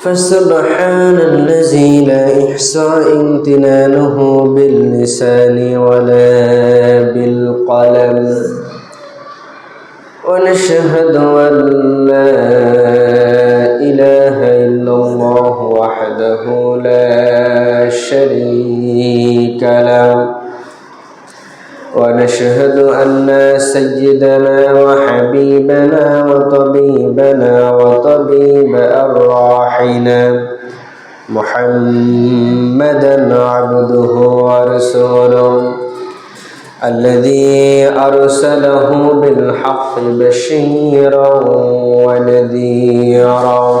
فسبحان الذي لا إحصاء امتنانه باللسان ولا بالقلم. ونشهد أن لا إله إلا الله وحده لا شريك له. ونشهد أن سيدنا وحبيبنا وطبيبنا وطبيب أرواحنا محمدا عبده ورسوله الذي أرسله بالحق بشيرا ونذيرا.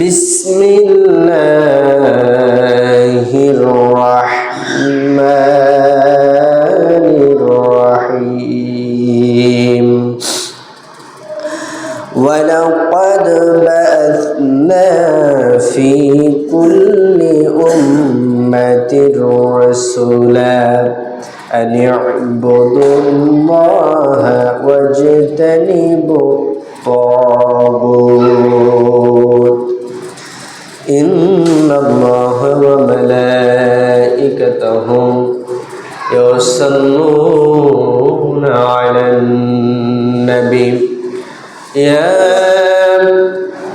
بسم الله الرحمن الرحيم. ولقد بعثنا في كل أمة رسولا أن يعبدوا الله واجتنبوا الطاغوت. إن الله وملائكته يصلون على النبي. يا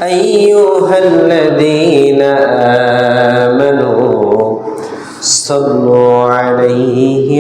أيها الذين آمنوا صلوا عليه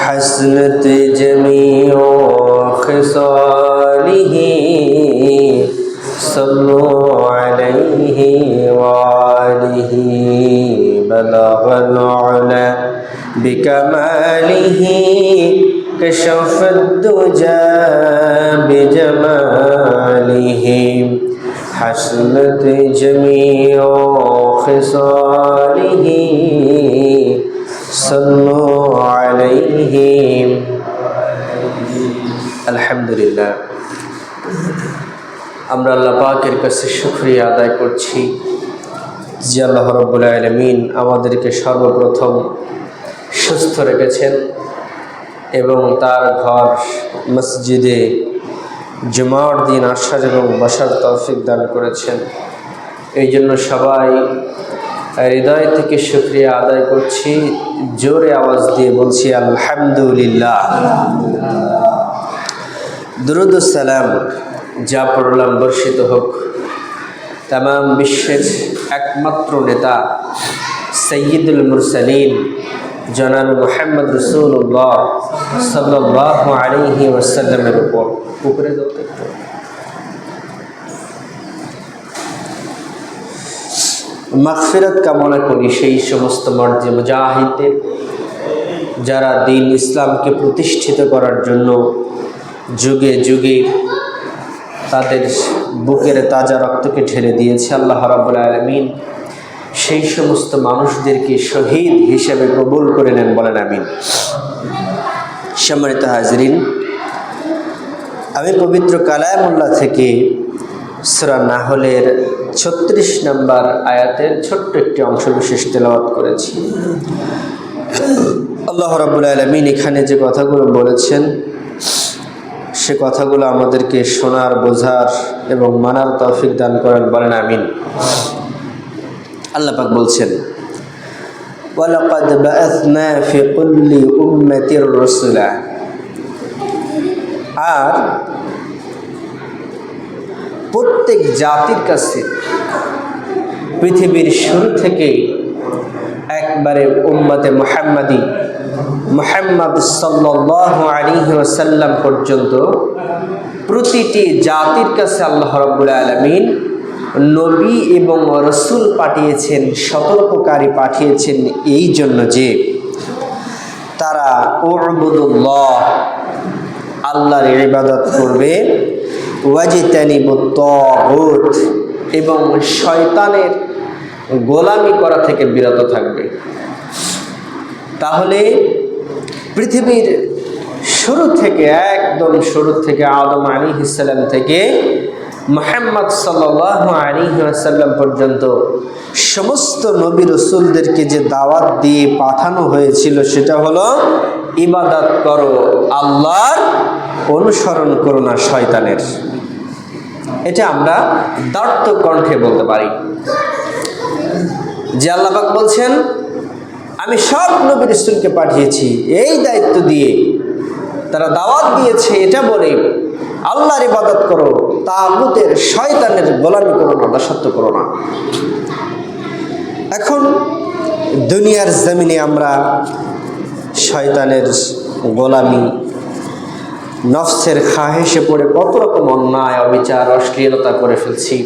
حسنت جميع خصاله. صلوا عليه وآله. بلغ العلا بكماله. كشف الدجى بجماله. حسنت جميع خصاله. صلوا عليه আলহামদুলিল্লাহ আমরা আল্লাহ পাকের কাছে শুক্রিয়া আদায় করছি যে আল্লাহ রব্বুল আলমিন আমাদেরকে সর্বপ্রথম সুস্থ রেখেছেন এবং তার ঘর মসজিদে জুমার দিন আসার এবং বসার তৌফিক দান করেছেন এই জন্য সবাই হৃদয় থেকে শুক্রিয়া আদায় করছি, জোরে আওয়াজ দিয়ে বলছি, আলহামদুলিল্লাহ। দুরুদ সালাম যা পড়লাম বর্ষিত হোক তাম বিশ্বের একমাত্র নেতা সৈয়দুল মুরসালিন, জনাব মোহাম্মদ রসুল্লাহ সাল্লাহ আলিহি ওসাল্লামের উপর। উপরে মাগফিরাত কামনা করি সেই সমস্ত মর্জে মুজাহিদদের যারা দিন ইসলামকে প্রতিষ্ঠিত করার জন্য যুগে যুগে তাদের বুকের তাজা রক্তকে ঢেলে দিয়েছে আল্লাহ রাবুল আলমিন, সেই সমস্ত মানুষদেরকে শহীদ হিসেবে কবুল করে নেন বলেন, আমিন। সম্মানিত হাজরিন, আমি পবিত্র কালায়মুল্লাহ থেকে সুরা নাহলের ছত্রিশ নম্বর আয়াতের ছোট্ট একটি অংশ বিশেষ তেলাওয়াত করেছি। আল্লাহ রাবুল আলমিন এখানে যে কথাগুলো বলেছেন, সে কথাগুলো আমাদেরকে শোনার, বোঝার এবং মানার তৌফিক দান করেন, বলেন আমিন। আল্লাহ পাক বলছেন আর প্রত্যেক জাতির কাছে পৃথিবীর শুরু থেকে একবারে উম্মতে মোহাম্মদী মোহাম্মদ সাল্লাহ পর্যন্ত প্রতিটি জাতির কাছে আল্লাহ রব্বুল আলমিন নবী এবং রসুল পাঠিয়েছেন, সতর্ককারী পাঠিয়েছেন এই জন্য যে তারা ওবুদুল্লাহ আল্লাহর ইবাদত করবে এবং শয়তানের গোলামি করা থেকে বিরত থাকবে। তাহলে পৃথিবীর শুরু থেকে, একদম শুরু থেকে আদম আলী ইসাল্লাম থেকে মোহাম্মদ সাল্লাহ আলী আসাল্লাম পর্যন্ত সমস্ত নবী রসুলদেরকে যে দাওয়াত দিয়ে পাঠানো হয়েছিল সেটা হলো, ইবাদত করো, আল্লাহর অনুসরণ করো না শয়তানের। এটা আমরা দার্থ কণ্ঠে বলতে পারি। যে আল্লাপাক বলছেন, আমি সব নবী রসুলকে পাঠিয়েছি, এই দায়িত্ব দিয়ে তারা দাওয়াত দিয়েছে, এটা বলে আল্লাহর ইবাদত করো তাগুতের শয়তানের গোলামি করো না, দাসত্ব করো না। এখন দুনিয়ার জমিনে আমরা শয়তানের গোলামি নফসের খাহেসে পড়ে কত রকম অন্যায়, অবিচার, অশ্লীলতা করে ফেলছি।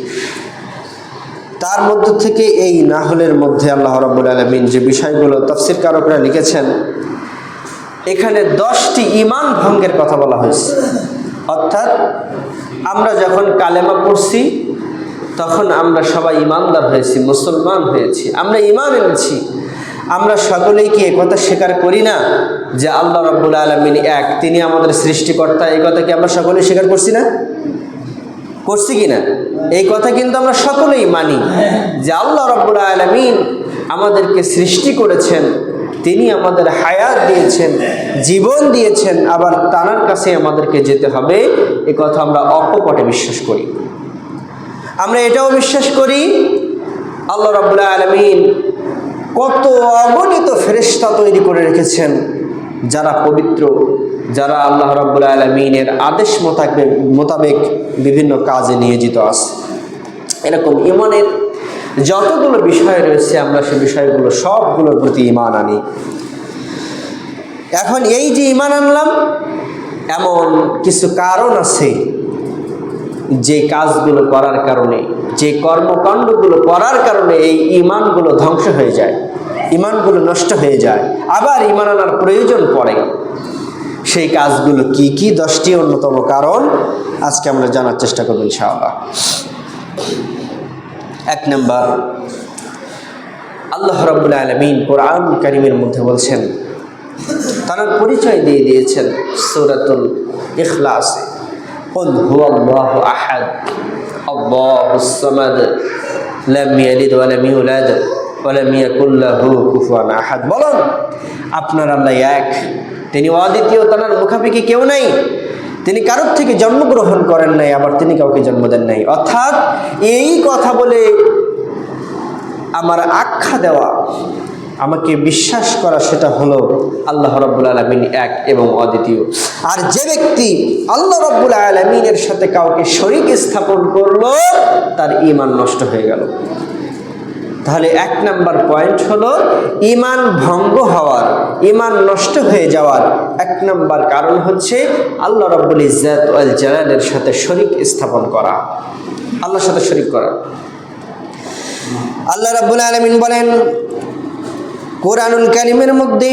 তার মধ্য থেকে এই নাহলের মধ্যে আল্লাহ রব্বুল আলমিন যে বিষয়গুলো তফসির কারকরা লিখেছেন, এখানে দশটি ইমান ভঙ্গের কথা বলা হয়েছে। অর্থাৎ আমরা যখন কালেমা পড়ছি, তখন আমরা সবাই ইমানদার হয়েছি, মুসলমান হয়েছি। আমরা ইমান এনেছি। আমরা সকলেই কি কথা স্বীকার করি না যে আল্লাহ রব্বুল আলমিন এক, তিনি আমাদের সৃষ্টিকর্তা? এই কথা কি আমরা সকলেই স্বীকার করছি না? করছি কি না? এই কথা কিন্তু আমরা সকলেই মানি যে আল্লাহ রব্বুল আলমিন আমাদেরকে সৃষ্টি করেছেন, তিনি আমাদের হায়াত দিয়েছেন, জীবন দিয়েছেন, আবার তানার কাছে আমাদেরকে যেতে হবে। এ কথা আমরা অকপটে বিশ্বাস করি। আমরা এটাও বিশ্বাস করি, আল্লাহ রব্বুল্লাহ আলমিন কত অগণিত ফেরেস্তা তৈরি করে রেখেছেন, যারা পবিত্র, যারা আল্লাহ রব্বুল আলমিনের আদেশ মোতাবেক মোতাবেক বিভিন্ন কাজে নিয়োজিত আছে। এরকম ইমানের যতগুলো বিষয় রয়েছে, আমরা সে বিষয়গুলো সবগুলোর প্রতি ইমান আনি। এখন এই যে ইমান আনলাম, এমন কিছু কারণ আছে যে কাজগুলো করার কারণে, যে কর্মকাণ্ডগুলো করার কারণে এই ইমানগুলো ধ্বংস হয়ে যায় ইমানগুলো নষ্ট হয়ে যায়, আবার ইমান আনার প্রয়োজন পড়ে। সেই কাজগুলো কি কি? দশটি অন্যতম কারণ আজকে আমরা জানার চেষ্টা করব ইনশাআল্লাহ। এক নম্বর, আল্লাহ রব্বুল আলমিন কোরআন করিমের মধ্যে বলছেন, তার পরিচয় দিয়ে দিয়েছেন সৌরাতুল ইখলাসে। قل هو الله أحد الله الصمد لم يلد ولم يولد ولم يكن له كفوا أحد বলুন আপনার আল্লাহ এক তিনি অদ্বিতীয় তার মুখাপিকি কেউ নাই তিনি কারোর থেকে জন্মগ্রহণ করেন নাই আবার তিনি কাউকে জন্ম দেন নাই অর্থাৎ এই কথা বলে আমার আখ্যা দেওয়া আমাকে বিশ্বাস করা সেটা হলো আল্লাহ রব্বুল আলমিন এক এবং অদ্বিতীয়। আর যে ব্যক্তি আল্লাহ রব্বুল আলমিনের সাথে কাউকে শরিক স্থাপন করল, তার ইমান নষ্ট হয়ে গেল। তাহলে এক নাম্বার পয়েন্ট হলো ইমান ভঙ্গ হওয়ার ইমান নষ্ট হয়ে যাওয়ার এক নাম্বার কারণ হচ্ছে আল্লাহ রব্বুল ইজাত আল জালালের সাথে শরিক স্থাপন করা। আল্লাহর সাথে শরিক করা। আল্লাহ রাব্বুল আলামিন বলেন কোরআনুল কারিমের মধ্যে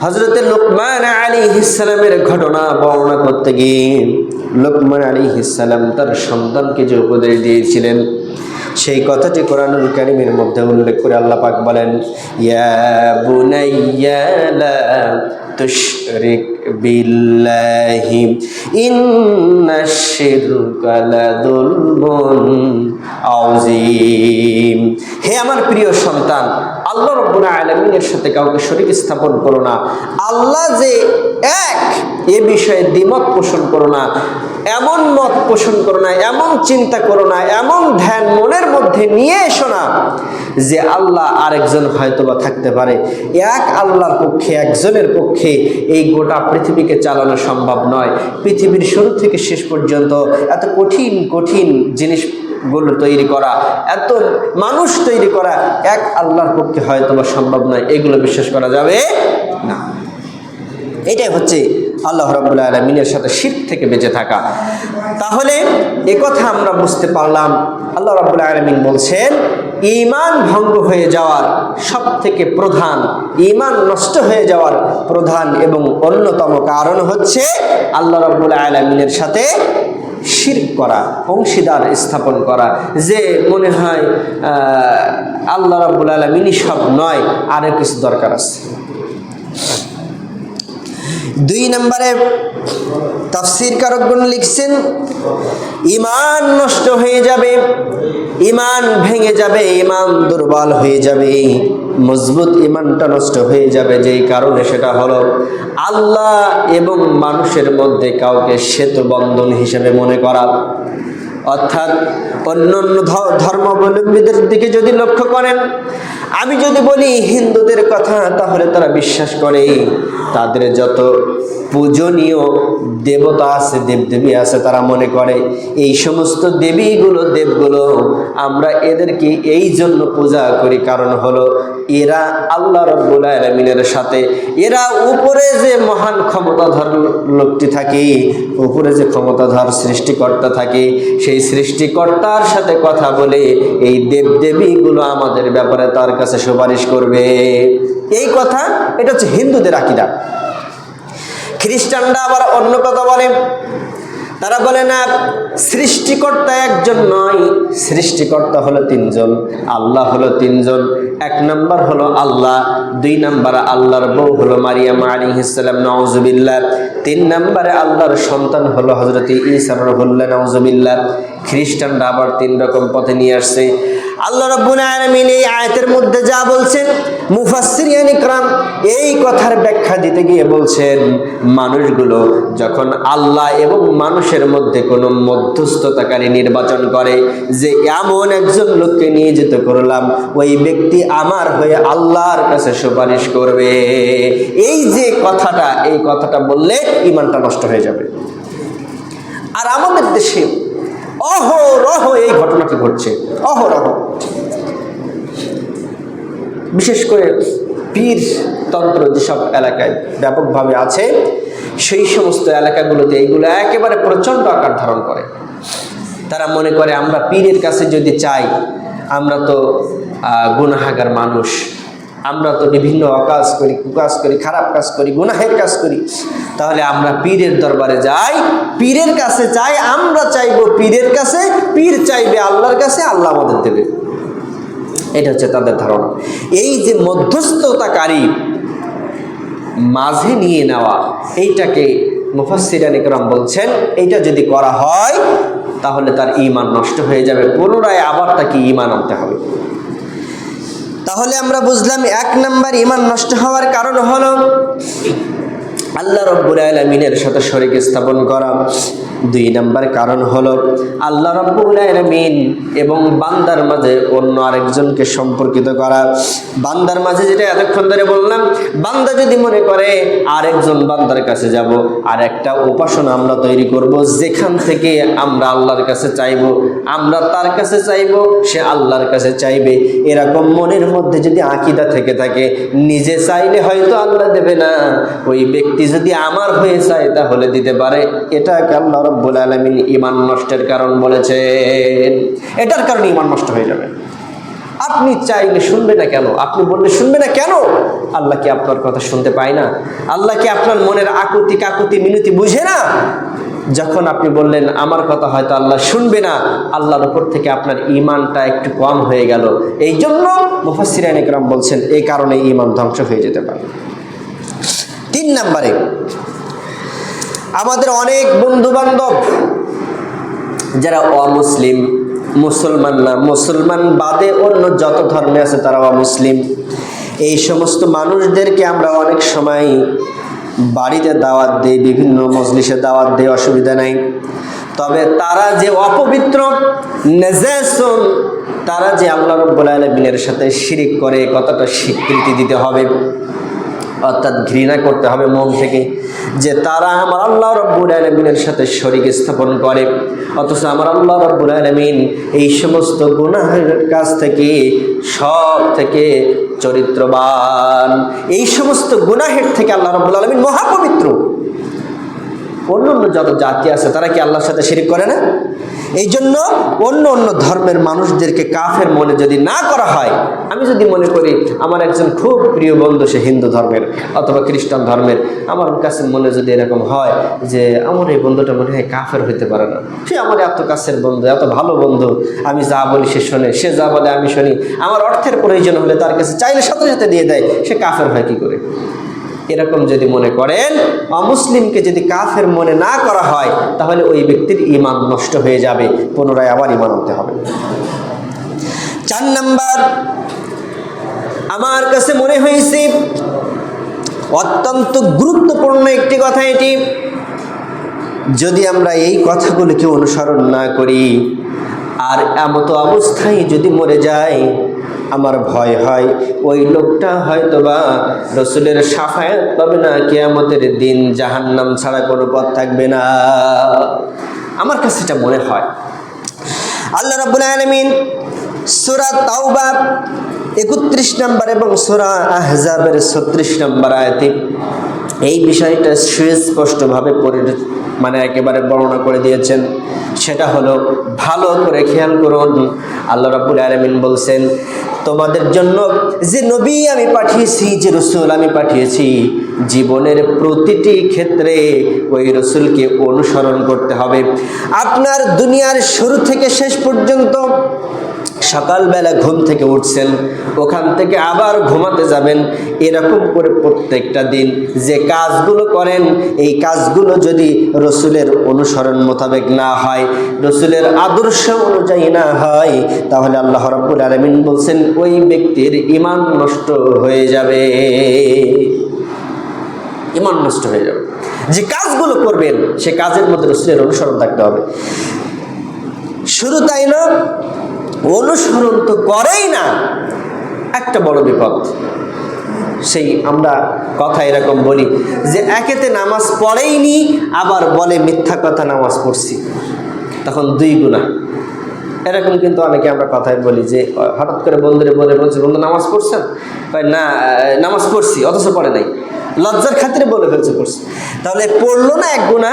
হজরতে লোকমান আলী ইসালামের ঘটনা বর্ণনা করতে গিয়ে লোকমান আলী ইসালাম তার সন্তানকে যে উপদেশ দিয়েছিলেন, সেই কথাটি কোরআনুল কারিমের মধ্যে উল্লেখ করে আল্লাহ পাক বলেন তুশরিক বিল্লাহি হে আমার প্রিয় সন্তান আল্লাহ রব্বুল আলামিনের সাথে কাউকে শরীক স্থাপন করো না। আল্লাহ যে এক, এ বিষয়ে দ্বিমত পোষণ করো না, এমন মত পোষণ করো না, এমন চিন্তা করো না, এমন ধ্যান মনের মধ্যে নিয়ে এসো না যে আল্লাহ আরেকজন হয়তোবা থাকতে পারে। এক আল্লাহর পক্ষে, একজনের পক্ষে এই গোটা পৃথিবীকে চালানো সম্ভব নয়। পৃথিবীর শুরু থেকে শেষ পর্যন্ত এত কঠিন কঠিন জিনিসগুলো তৈরি করা। এত মানুষ তৈরি করা, এক আল্লাহর পক্ষে হয়তোবা সম্ভব নয়, এগুলো বিশ্বাস করা যাবে না। এটাই হচ্ছে আল্লাহ রবুল্লা আলমিনের সাথে শীত থেকে বেঁচে থাকা। তাহলে কথা আমরা বুঝতে পারলাম। আল্লাহ রবুল্লা আলমিন বলছেন ইমান ভঙ্গ হয়ে যাওয়ার সব থেকে প্রধান ইমান নষ্ট হয়ে যাওয়ার প্রধান এবং অন্যতম কারণ হচ্ছে আল্লাহ রবুল্লা আলমিনের সাথে শির করা, অংশীদার স্থাপন করা, যে মনে হয় আল্লাহ রাবুল আলমিনই সব নয় আরও কিছু দরকার আছে। দুই নম্বরে তাফসির কারকগণ লিখছেন, ইমান নষ্ট হয়ে যাবে, ইমান ভেঙে যাবে, ইমান দুর্বল হয়ে যাবে, মজবুত ইমানটা নষ্ট হয়ে যাবে, যেই কারণে সেটা হলো আল্লাহ এবং মানুষের মধ্যে কাউকে সেতু বন্ধন হিসেবে মনে করা। অর্থাৎ অন্য অন্য ধর্মাবলম্বীদের দিকে যদি লক্ষ্য করেন, আমি যদি বলি হিন্দুদের কথা, তাহলে তারা বিশ্বাস করে তাদের যত পূজনীয় দেবতা আছে, দেবদেবী আছে, তারা মনে করে এই সমস্ত দেবীগুলো, দেবগুলো আমরা এদেরকে এই জন্য পূজা করি। কারণ হলো এরা আল্লাহ রব্বুল আলমিনের সাথে, এরা উপরে যে মহান ক্ষমতাধর লোকটি থাকে, উপরে যে ক্ষমতাধর সৃষ্টিকর্তা থাকে, সেই সৃষ্টিকর্তার সাথে কথা বলে এই দেবদেবীগুলো আমাদের ব্যাপারে তার কাছে সুপারিশ করবে। এই কথা, এটা হচ্ছে হিন্দুদের আকিদা। খ্রিস্টানরা আবার অন্য কথা বলে। তারা বলে, না, সৃষ্টিকর্তা একজন নয়। সৃষ্টিকর্তা হলো তিনজন, আল্লাহ হলো তিনজন। এক নাম্বার হলো আল্লাহ, দুই নাম্বার আল্লাহর বউ হলো মারিয়াম আলী ইসলাম নওয়াজুবিল্লাহ তিন নাম্বারে আল্লাহর সন্তান হলো হজরত ইসার রহুল্লা নওয়াজুবিল্লাহ খ্রিস্টানরা আবার তিন রকম পথে নিয়ে আসছে। আল্লাহ রব্বুল আলামিন এই আয়াতের মধ্যে যা বলছেন মুফাসসিরিয়ান ইকরাম এই কথার ব্যাখ্যা দিতে গিয়ে বলছেন, মানুষগুলো যখন আল্লাহ এবং মানুষের মধ্যে কোনো মধ্যস্থতাকারী নির্বাচন করে, যে এমন একজন লোককে নিয়ে যেতে করলাম, ওই ব্যক্তি আমার হয়ে আল্লাহর কাছে সুপারিশ করবে। এই যে কথাটা, এই কথাটা বললে ইমানটা নষ্ট হয়ে যাবে। আর আমাদের দেশে অহরহ এই ঘটনাটি ঘটছে। অহরহ। বিশেষ করে পীর তন্ত্র যেসব এলাকায় ব্যাপকভাবে আছে সেই সমস্ত এলাকাগুলোতে এইগুলো একেবারে প্রচণ্ড আকার ধারণ করে। তারা মনে করে আমরা পীরের কাছে যদি চাই আমরা তো আহ, গুনাহাগার মানুষ আমরা তো বিভিন্ন অকাজ করি, কুকাজ করি, খারাপ কাজ করি, গুনাহের কাজ করি, তাহলে আমরা পীরের দরবারে যাই, পীরের কাছে চাই, আমরা চাইব পীরের কাছে, পীর চাইবে আল্লাহর কাছে, আল্লাহ আমাদের দেবে। এটা হচ্ছে তাদের ধারণা। এই যে মধ্যস্থতাকারী মাঝে নিয়ে নেওয়া, এইটাকে মুফাসিরান ইকরাম বলছেন, এইটা যদি করা হয়, তাহলে তার ইমান নষ্ট হয়ে যাবে, পুনরায় আবার তাকে ইমান আনতে হবে। তাহলে আমরা বুঝলাম এক নাম্বার ইমান নষ্ট হওয়ার কারণ হলো আল্লাহ রব্বুল আলমিনের সাথে শরীর স্থাপন করা। দুই নাম্বার কারণ হলো আল্লাহ রব্বুল এবং বান্দার মাঝে অন্য আরেকজনকে সম্পর্কিত করা। বান্দার মাঝে যেটা এতক্ষণ ধরে বললাম, বান্দা যদি মনে করে আরেকজন বান্দার কাছে যাব, আর একটা উপাসনা আমরা তৈরি করব, যেখান থেকে আমরা আল্লাহর কাছে চাইব, আমরা তার কাছে চাইব, সে আল্লাহর কাছে চাইবে। এরকম মনের মধ্যে যদি আকিদা থেকে থাকে, নিজে চাইলে হয়তো আল্লাহ দেবে না, ওই ব্যক্তি যদি আমার হয়ে চায় তাহলে দিতে পারে। এটাকে আল্লাহ রব্বুল আলমিন ইমান নষ্টের কারণ বলেছেন। এটার কারণে ইমান নষ্ট হয়ে যাবে। আপনি চাইলে শুনবে না কেন? আপনি বললে শুনবে না কেন? আল্লাহ কি আপনার কথা শুনতে পায় না? আল্লাহ কি আপনার মনের আকুতি কাকুতি মিনতি বুঝে না? যখন আপনি বললেন, আমার কথা হয়তো আল্লাহ শুনবে না, আল্লাহর উপর থেকে আপনার ইমানটা একটু কম হয়ে গেল। এই জন্য মুফাসিরান একরাম বলছেন, এই কারণে ইমান ধ্বংস হয়ে যেতে পারে। তিন নম্বরে আমাদের অনেক বন্ধু বান্ধব যারা অমুসলিম, মুসলমান না, মুসলমান বাদে অন্য যত ধর্মে আছে তারা অমুসলিম। এই সমস্ত মানুষদেরকে আমরা অনেক সময় বাড়িতে দাওয়াত দিই, বিভিন্ন মজলিসে দাওয়াত দিই, অসুবিধা নাই। তবে তারা যে অপবিত্র, নেজেসন, তারা যে আল্লাহ রব্বুল আলমিনের সাথে শিরিক করে কতটা স্বীকৃতি দিতে হবে। অর্থাৎ ঘৃণা করতে হবে মন থেকে যে তারা আমার আল্লাহ রব্বুল আলমিনের সাথে শরিক স্থাপন করে। অথচ আমার আল্লাহ রব্বুল আলমিন এই সমস্ত গুনাহের কাছ থেকে সব থেকে চরিত্রবান। এই সমস্ত গুনাহের থেকে আল্লাহ রব্বুল আলমিন মহাপবিত্র। অন্য অন্য যত জাতি আছে, তারা কি আল্লাহর সাথে শিরিক করে না? এই জন্য অন্য অন্য ধর্মের মানুষদেরকে কাফের মনে যদি না করা হয়, আমি যদি মনে করি আমার একজন খুব প্রিয় বন্ধু, সে হিন্দু ধর্মের অথবা খ্রিস্টান ধর্মের, আমার কাছে মনে যদি এরকম হয় যে আমার এই বন্ধুটা মনে হয় কাফের হইতে পারে না। সে আমার এত কাছের বন্ধু, এত ভালো বন্ধু, আমি যা বলি সে শোনে, সে যা বলে আমি শুনি। আমার অর্থের প্রয়োজন হলে তার কাছে চাইলে সাথে সাথে দিয়ে দেয়, সে কাফের হয় কি করে? এরকম যদি মনে করেন, অমুসলিমকে যদি কাফের মনে না করা হয়, তাহলে ওই ব্যক্তির ইমান নষ্ট হয়ে যাবে, পুনরায় আবার ইমান আনতে হবে। চার নাম্বার, আমার কাছে মনে হয়েছে, অত্যন্ত গুরুত্বপূর্ণ একটি কথা এটি। যদি আমরা এই কথাগুলিকে অনুসরণ না করি, আর এমতো অবস্থায় যদি মরে যায় আমার ভয় হয়। ওই লোকটা হয়তোবা রসুলের সাফায়াত পাবে না, কেয়ামতের দিন জাহান্নাম ছাড়া কোনো পথ থাকবে না। আমার কাছে এটা মনে হয়। আল্লাহ রাব্বুল আলামিন সূরা তাওবা একত্রিশ নম্বর এবং সূরা আহজাবের ছত্রিশ নম্বর আয়াতে এই বিষয়টা সুস্পষ্টভাবে পরি মানে একেবারে বর্ণনা করে দিয়েছেন। সেটা হলো, ভালো করে খেয়াল করুন। আল্লাহ রাব্বুল আলামিন বলছেন, তোমাদের জন্য যে নবী আমি পাঠিয়েছি, যে রসুল আমি পাঠিয়েছি, জীবনের প্রতিটি ক্ষেত্রে ওই রসুলকে অনুসরণ করতে হবে। আপনার দুনিয়ার শুরু থেকে শেষ পর্যন্ত সকালবেলা ঘুম থেকে উঠছেন, ওখান থেকে আবার ঘুমাতে যাবেন। এরকম করে প্রত্যেকটা দিন যে কাজগুলো করেন, এই কাজগুলো যদি রসুলের অনুসরণ মোতাবেক না হয়, রসুলের আদর্শ অনুযায়ী না হয়, তাহলে আল্লাহ রব্বুল আলমিন বলছেন, ওই ব্যক্তির ইমান নষ্ট হয়ে যাবে। ইমান নষ্ট হয়ে যাবে। যে কাজগুলো করবেন, সে কাজের মধ্যে রসুলের অনুসরণ থাকতে হবে। শুধু তাই না অনুসরণ তো করেই না। একটা বড় বিপদ। সেই আমরা কথা এরকম বলি যে একেতে নামাজ পড়েইনি, আবার বলে মিথ্যা কথা নামাজ পড়ছি। তখন দুই গুণা এরকম কিন্তু অনেকে আমরা কথায় বলি যে, হঠাৎ করে বন্ধুরে বলে বলছে, বন্ধু, নামাজ পড়ছেন? না, নামাজ পড়ছি, অথচ পড়ে নাই। লজ্জার খাতিরে বলে ফেলছে, পড়ছি। তাহলে পড়ল না এক গুণা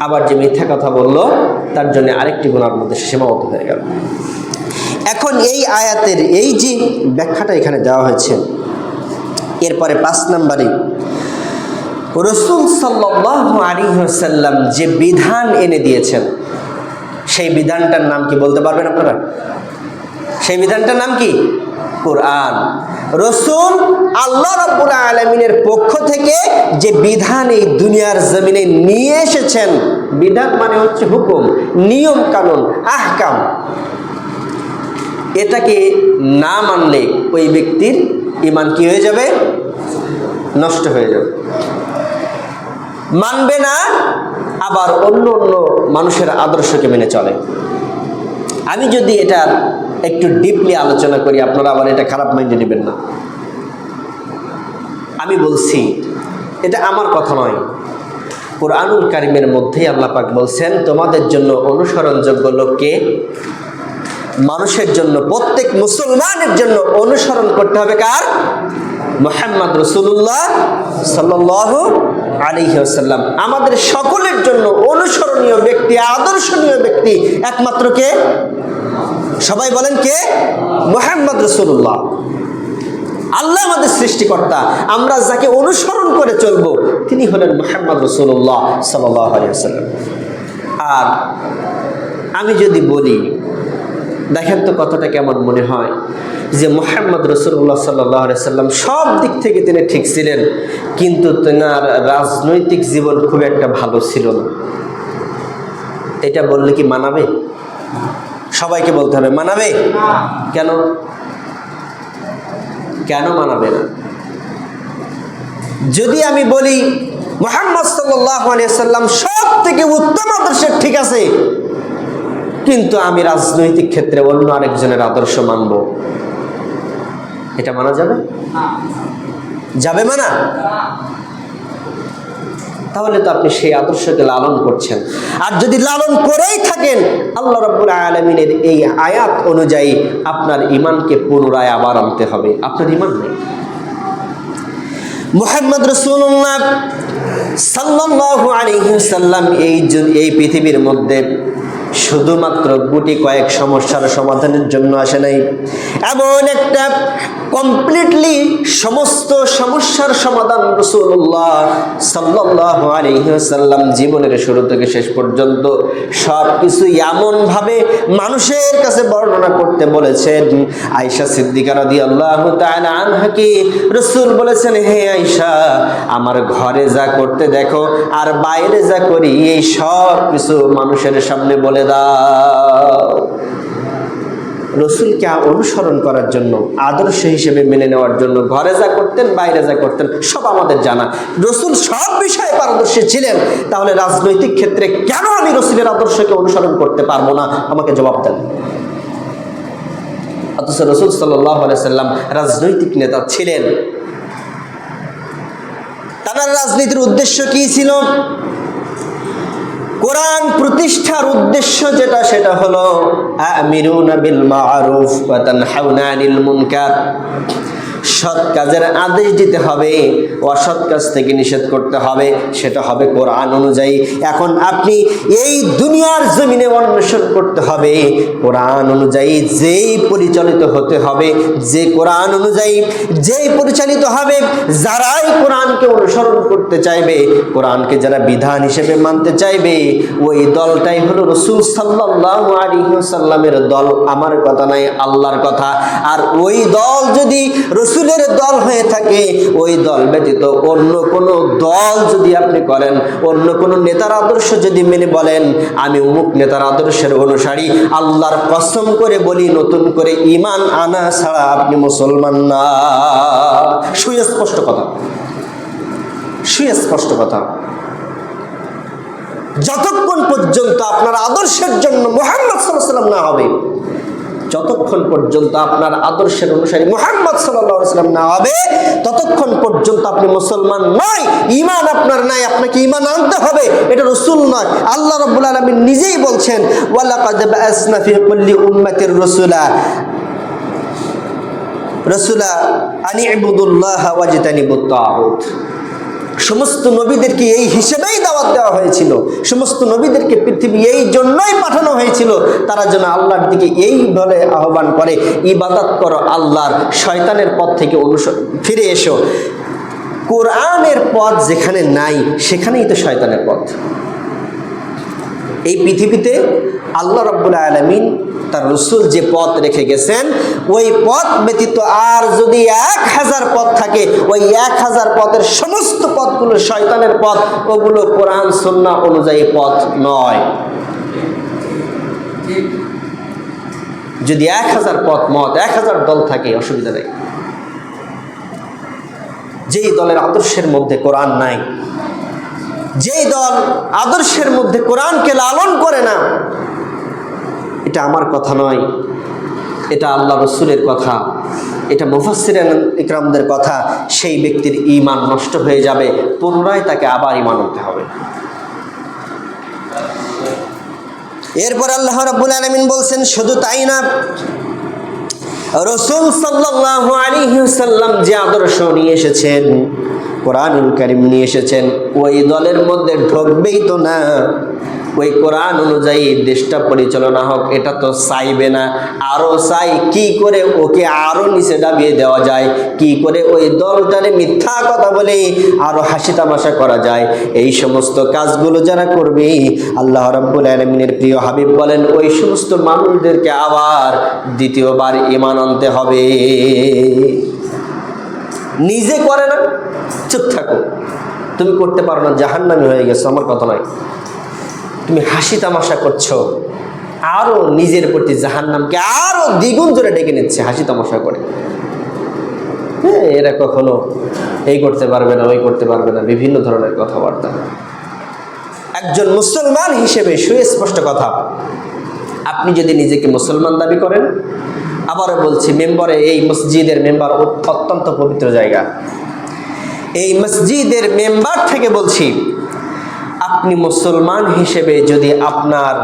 আবার যে মিথ্যা কথা বলল, তার জন্য আরেকটি গুণার মধ্যে সীমাবদ্ধ হয়ে গেল। এখন এই আয়াতের এই যে ব্যাখ্যাটা এখানে দেওয়া হয়েছে, এরপরে পাঁচ নম্বরে, রসুল সাল্লাহ আলিহাসাল্লাম যে বিধান এনে দিয়েছেন, সেই বিধানটার নাম কি বলতে পারবেন আপনারা? সেই বিধানটার নাম কি? কোরআন। রসুল আল্লাহ রব্বুল আলমিনের পক্ষ থেকে যে বিধান এই দুনিয়ার জমিনে নিয়ে এসেছেন, বিধান মানে হচ্ছে হুকুম নিয়ম কানুন আহকাম। এটাকে না মানলে ওই ব্যক্তির ইমান কি হয়ে যাবে? নষ্ট হয়ে যাবে। মানবে না, আবার অন্য অন্য মানুষের আদর্শকে মেনে চলে। আমি যদি এটা একটু ডিপলি আলোচনা করি, আপনারা আবার এটা খারাপ মাইন্ডে নেবেন না। আমি বলছি, এটা আমার কথা নয়। কোরআনুল কারিমের মধ্যেই আল্লাহ পাক বলছেন, তোমাদের জন্য অনুসরণযোগ্য লোককে মানুষের জন্য, প্রত্যেক মুসলমানের জন্য অনুসরণ করতে হবে কার? মোহাম্মদ রসুল্লাহ সাল্লাহ আলিহাসাল্লাম আমাদের সকলের জন্য অনুসরণীয় ব্যক্তি, আদর্শনীয় ব্যক্তি একমাত্র কে? সবাই বলেন কে? মোহাম্মদ রসুল্লাহ আল্লাহ আমাদের সৃষ্টিকর্তা, আমরা যাকে অনুসরণ করে চলব, তিনি হলেন মোহাম্মদ রসুল্লাহ সাল্লাম আর আমি যদি বলি দেখেন তো কথাটা কেমন মনে হয়? যে মোহাম্মদ রসুল্লাহ সাল্লাহ সাল্লাম সব দিক থেকে তিনি ঠিক ছিলেন, কিন্তু তেনার রাজনৈতিক জীবন খুব একটা ভালো ছিল না। এটা বললে কি মানাবে? সবাইকে বলতে হবে, মানাবে? কেন? কেন মানাবে না? যদি আমি বলি, মোহাম্মদ সাল্লাম সব থেকে উত্তম আদর্শের ঠিক আছে কিন্তু আমি রাজনৈতিক ক্ষেত্রে অন্য আরেকজনের আদর্শ মানব। এটা মানা যাবে? যাবে মানা? তাহলে তো আপনি সেই আদর্শকে লালন করছেন। আর যদি লালন করেই থাকেন, আল্লাহ রব্বুল আলমিনের এই আয়াত অনুযায়ী আপনার ইমানকে পুনরায় আবার আনতে হবে। আপনার ইমান নেই। মুহাম্মদ রসুল্লাহ সাল্লাল্লাহু আলাইহি সাল্লাম এই এই পৃথিবীর মধ্যে শুধুমাত্র গুটি কয়েক সমস্যার সমাধানের জন্য আসে নাই। এমন একটা কমপ্লিটলি সমস্ত সমস্যার সমাধান রসুল্লাহ সাল্লাহ আলহিহাল্লাম জীবনের শুরু থেকে শেষ পর্যন্ত সব কিছু এমনভাবে মানুষের কাছে বর্ণনা করতে বলেছেন। আয়সা সিদ্দিকা রাদি আল্লাহ আনহাকে রসুল বলেছেন, হে আয়সা আমার ঘরে যা করতে দেখো, আর বাইরে যা করি, এই সব কিছু মানুষের সামনে বলে দাও। রসুলকে অনুসরণ করার জন্য, আদর্শ হিসেবে মেনে নেওয়ার জন্য, ঘরে যা করতেন, বাইরে যা করতেন, সব আমাদের জানা। রসুল সব বিষয়ে পারদর্শী ছিলেন। তাহলে রাজনৈতিক ক্ষেত্রে কেন আমি রসুলের আদর্শকে অনুসরণ করতে পারব না? আমাকে জবাব দেন। অথচ রসুল সাল্লাম রাজনৈতিক নেতা ছিলেন। তার রাজনীতির উদ্দেশ্য কি ছিল? কোরআন প্রতিষ্ঠার উদ্দেশ্য যেটা সেটা হলো আমিরুনা বিল মারুফ ওয়া তানহাউনা আনিল মুনকার। সৎ কাজের আদেশ দিতে হবে, অসৎ কাজ থেকে নিষেধ করতে হবে, সেটা হবে কোরআন অনুযায়ী। এখন আপনি এই দুনিয়ার জমিনে অন্বেষণ করতে হবে, কোরআন অনুযায়ী যেই পরিচালিত হতে হবে, যে কোরআন অনুযায়ী যেই পরিচালিত হবে, যারাই কোরআনকে অনুসরণ করতে চাইবে, কোরআনকে যারা বিধান হিসেবে মানতে চাইবে, ওই দলটাই হলো রসুল সাল্লাহ আলিহাসাল্লামের দল। আমার কথা নাই আল্লাহর কথা। আর ওই দল যদি রসুলের দল হয়ে থাকে, ওই দল ব্যতীত অন্য কোনো দল যদি আপনি করেন, অন্য কোনো নেতার আদর্শ যদি মেনে বলেন, আমি অমুক নেতার আদর্শের অনুসারী, আল্লাহর কসম করে বলি, নতুন করে ইমান আনা ছাড়া আপনি মুসলমান না। সুস্পষ্ট কথা। সুস্পষ্ট কথা। যতক্ষণ পর্যন্ত আপনার আদর্শের জন্য মোহাম্মদ সাল্লাম না হবে যতক্ষণ পর্যন্ত আপনার আদর্শের অনুসারী মোহাম্মদ সাল্লাম না হবে, ততক্ষণ পর্যন্ত আপনি মুসলমান নয় ইমান আপনার নাই, আপনাকে ইমান আনতে হবে, এটা রসুল নয়, আল্লাহ রব্বুল আলমী নিজেই বলছেন উম্মাতির রাসূলা রাসূলা আনি ইবুদুল্লাহ ওয়াজতানিবুত তাগুত। সমস্ত নবীদেরকে এই হিসেবেই দাওয়াত দেওয়া হয়েছিল। সমস্ত নবীদেরকে পৃথিবী এই জন্যই পাঠানো হয়েছিল, তারা যেন আল্লাহর দিকে এই বলে আহ্বান করে, ইবাদত করো আল্লাহর, শয়তানের পথ থেকে অনুসর ফিরে এসো। কোরআনের পথ যেখানে নাই, সেখানেই তো শয়তানের পথ। এই পৃথিবীতে আল্লাহ রব্বুল আলমিন তার রসুল যে পথ রেখে গেছেন, ওই পথ ব্যতীত আর যদি এক হাজার পথ থাকে, ওই এক হাজার পথের সমস্ত পথগুলো শয়তানের পথ, ওগুলো কোরআন সন্না অনুযায়ী পথ নয়। যদি এক হাজার পথ মত, এক হাজার দল থাকে, অসুবিধা নেই। যেই দলের আদর্শের মধ্যে কোরআন নাই, যেই দল আদর্শের মধ্যে কোরআনকে লালন করে না এটা আমার কথা নয়, এটা আল্লাহ রসুলের কথা, এটা মুফাসির ইকরামদের কথা, সেই ব্যক্তির ইমান নষ্ট হয়ে যাবে, পুনরায় তাকে আবার ইমান আনতে হবে। এরপর আল্লাহ রাব্বুল আলামিন বলছেন, শুধু তাই না, রসুল সাল্লাল্লাহু আলাইহি সাল্লাম যে আদর্শ নিয়ে এসেছেন, কোরআনুল কারিম নিয়ে এসেছেন, ওই দলের মধ্যে ঢুকবেই তো না। ওই কোরআন অনুযায়ী দেশটা পরিচালনা হোক, এটা তো চাইবে না। আরও চাই, কি করে ওকে আরও নিচে ডাবিয়ে দেওয়া যায়? কি করে ওই দলটারে মিথ্যা কথা বলে আরও হাসি তামাশা করা যায়? এই সমস্ত কাজগুলো যারা করবে, আল্লাহ রাব্বুল আলমিনের প্রিয় হাবিব বলেন, ওই সমস্ত মানুষদেরকে আবার দ্বিতীয়বার ইমান আনতে হবে। নিজে করে না, চুপ থাকো। তুমি করতে পারো না, জাহান্নামি হয়ে গেছো, আমার কথা নয়। তুমি হাসি তামাশা করছ। আরও নিজের প্রতি জাহান্নামকে আরও দ্বিগুণ জোরে ডেকে নিচ্ছে হাসি তামাশা করে। হ্যাঁ এরা কখনো এই করতে পারবে না, ওই করতে পারবে না, বিভিন্ন ধরনের কথাবার্তা। একজন মুসলমান হিসেবে সুস্পষ্ট কথা। আপনি যদি নিজেকে মুসলমান দাবি করেন, আবারও বলছি, মেম্বারে এই মসজিদের মেম্বার অত্যন্ত পবিত্র জায়গা। এই মসজিদের মেম্বার থেকে বলছি আপনি মুসলমান হিসেবে যদি আপনার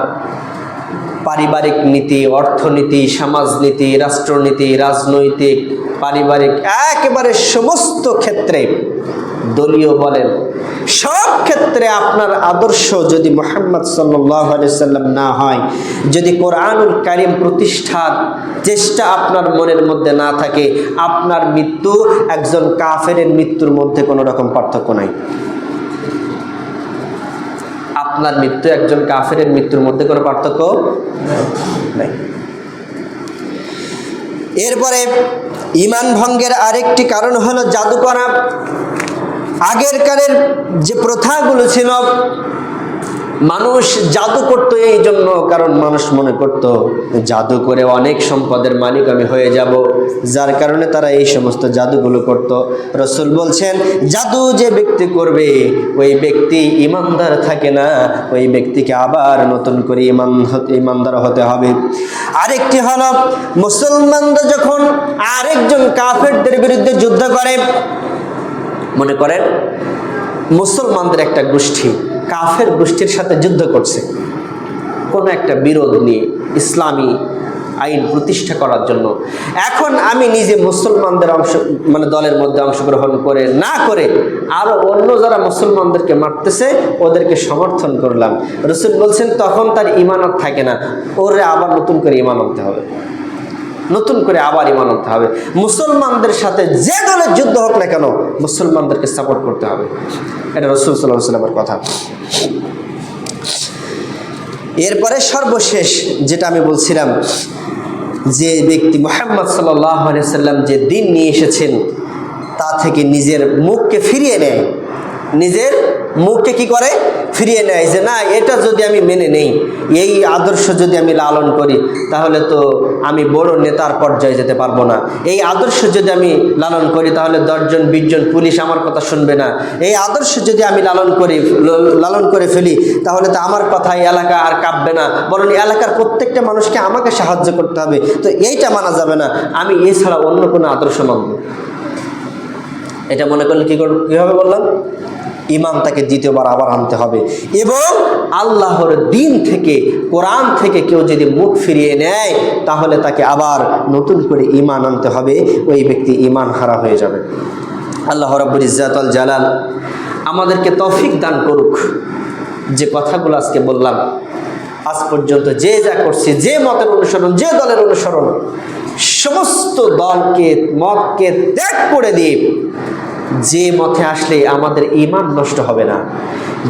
পারিবারিক নীতি, অর্থনীতি, সমাজনীতি, রাষ্ট্রনীতি, রাজনৈতিক, পারিবারিক একেবারে সমস্ত ক্ষেত্রে দলীয় বলেন, সব ক্ষেত্রে আপনার আদর্শ যদি মোহাম্মদ সাল্লাম না হয়, যদি কোরআনুল কারিম প্রতিষ্ঠার চেষ্টা আপনার মনের মধ্যে না থাকে, আপনার মৃত্যু একজন কাফেরের মৃত্যুর মধ্যে কোনো রকম পার্থক্য নাই। আপনার মৃত্যু, একজন কাফের মৃত্যুর মধ্যে কোনো পার্থক্য নেই। এরপরে ইমান ভঙ্গের আরেকটি কারণ হলো জাদু করা আগের কালের যে প্রথাগুলো ছিল মানুষ জাদু করতো এই জন্য, কারণ মানুষ মনে করত, জাদু করে অনেক সম্পদের মালিক আমি হয়ে যাব। যার কারণে তারা এই সমস্ত জাদুগুলো করত। রসুল বলছেন, জাদু যে ব্যক্তি করবে, ওই ব্যক্তি ইমানদার থাকে না, ওই ব্যক্তিকে আবার নতুন করে ইমান ইমানদার হতে হবে। আরেকটি হলো, মুসলমানরা যখন আরেকজন কাফেরদের বিরুদ্ধে যুদ্ধ করে, মনে করেন, মুসলমানদের একটা গোষ্ঠী কাফের গোষ্ঠীর সাথে যুদ্ধ করছে। কোনো একটা বিরোধ নিয়ে ইসলামী আইন প্রতিষ্ঠা করার জন্য। এখন আমি নিজে মুসলমানদের অংশ মানে দলের মধ্যে অংশগ্রহণ করে, না করে আরও অন্য যারা মুসলমানদেরকে মারতেছে, ওদেরকে সমর্থন করলাম। রসুল বলছেন, তখন তার ইমানত থাকে না। ওরে আবার নতুন করে ইমান আনতে হবে। নতুন করে আবার ইমান আনতে হবে। মুসলমানদের সাথে যে দলের যুদ্ধ হোক না কেন, মুসলমানদেরকে সাপোর্ট করতে হবে। এটা রসুল সাল্লাহ সাল্লামের কথা। এরপরে সর্বশেষ যেটা আমি বলছিলাম, যে ব্যক্তি মোহাম্মদ সাল্লাহ সাল্লাম যে দিন নিয়ে এসেছেন, তা থেকে নিজের মুখকে ফিরিয়ে নেয়, নিজের মুখকে কি করে? ফিরিয়ে নেয় যে, না, এটা যদি আমি মেনে নেই, এই আদর্শ যদি আমি লালন করি, তাহলে তো আমি বড় নেতার পর্যায়ে যেতে পারব না। এই আদর্শ যদি আমি লালন করি, তাহলে দশজন, বিশজন পুলিশ আমার কথা শুনবে না। এই আদর্শ যদি আমি লালন করি, লালন করে ফেলি, তাহলে তো আমার কথা এলাকা আর কাঁপবে না। বরং এলাকার প্রত্যেকটা মানুষকে আমাকে সাহায্য করতে হবে। তো এইটা মানা যাবে না। আমি এছাড়া অন্য কোনো আদর্শ মানব এটা মনে করলে কী কর- কীভাবে বললাম? ইমান তাকে দ্বিতীয়বার আবার আনতে হবে। এবং আল্লাহর দিন থেকে, কোরআন থেকে কেউ যদি মুখ ফিরিয়ে নেয়, তাহলে তাকে আবার নতুন করে ইমান আনতে হবে। ওই ব্যক্তি ইমান হারা হয়ে যাবে। আল্লাহ রব্বুল ইজ্জাতল জালাল আমাদেরকে তৌফিক দান করুক। যে কথাগুলো আজকে বললাম, আজ পর্যন্ত যে যা করছে, যে মতের অনুসরণ, যে দলের অনুসরণ, সমস্ত দলকে, মতকে ত্যাগ করে দিয়ে যে মতে আসলে আমাদের ইমান নষ্ট হবে না।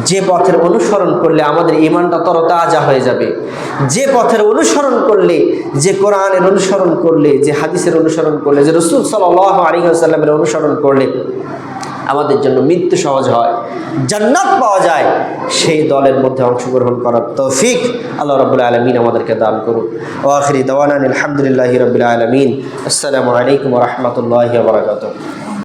যে পথের অনুসরণ করলে আমাদের ইমানটা তরতাজা হয়ে যাবে। যে পথের অনুসরণ করলে, যে কোরআনের অনুসরণ করলে, যে হাদিসের অনুসরণ করলে, যে রসুল সাল আলী সাল্লামের অনুসরণ করলে আমাদের জন্য মৃত্যু সহজ হয়, জান্নাত পাওয়া যায়। সেই দলের মধ্যে অংশগ্রহণ করার তৌফিক আল্লাহ রবুল আলমিন আমাদেরকে দান করুন। ও আখরি দওয়ান আলহামদুলিল্লাহ রবিল আলমিন। আসসালামু আলাইকুম রহমতুল্লাহ বরাকাত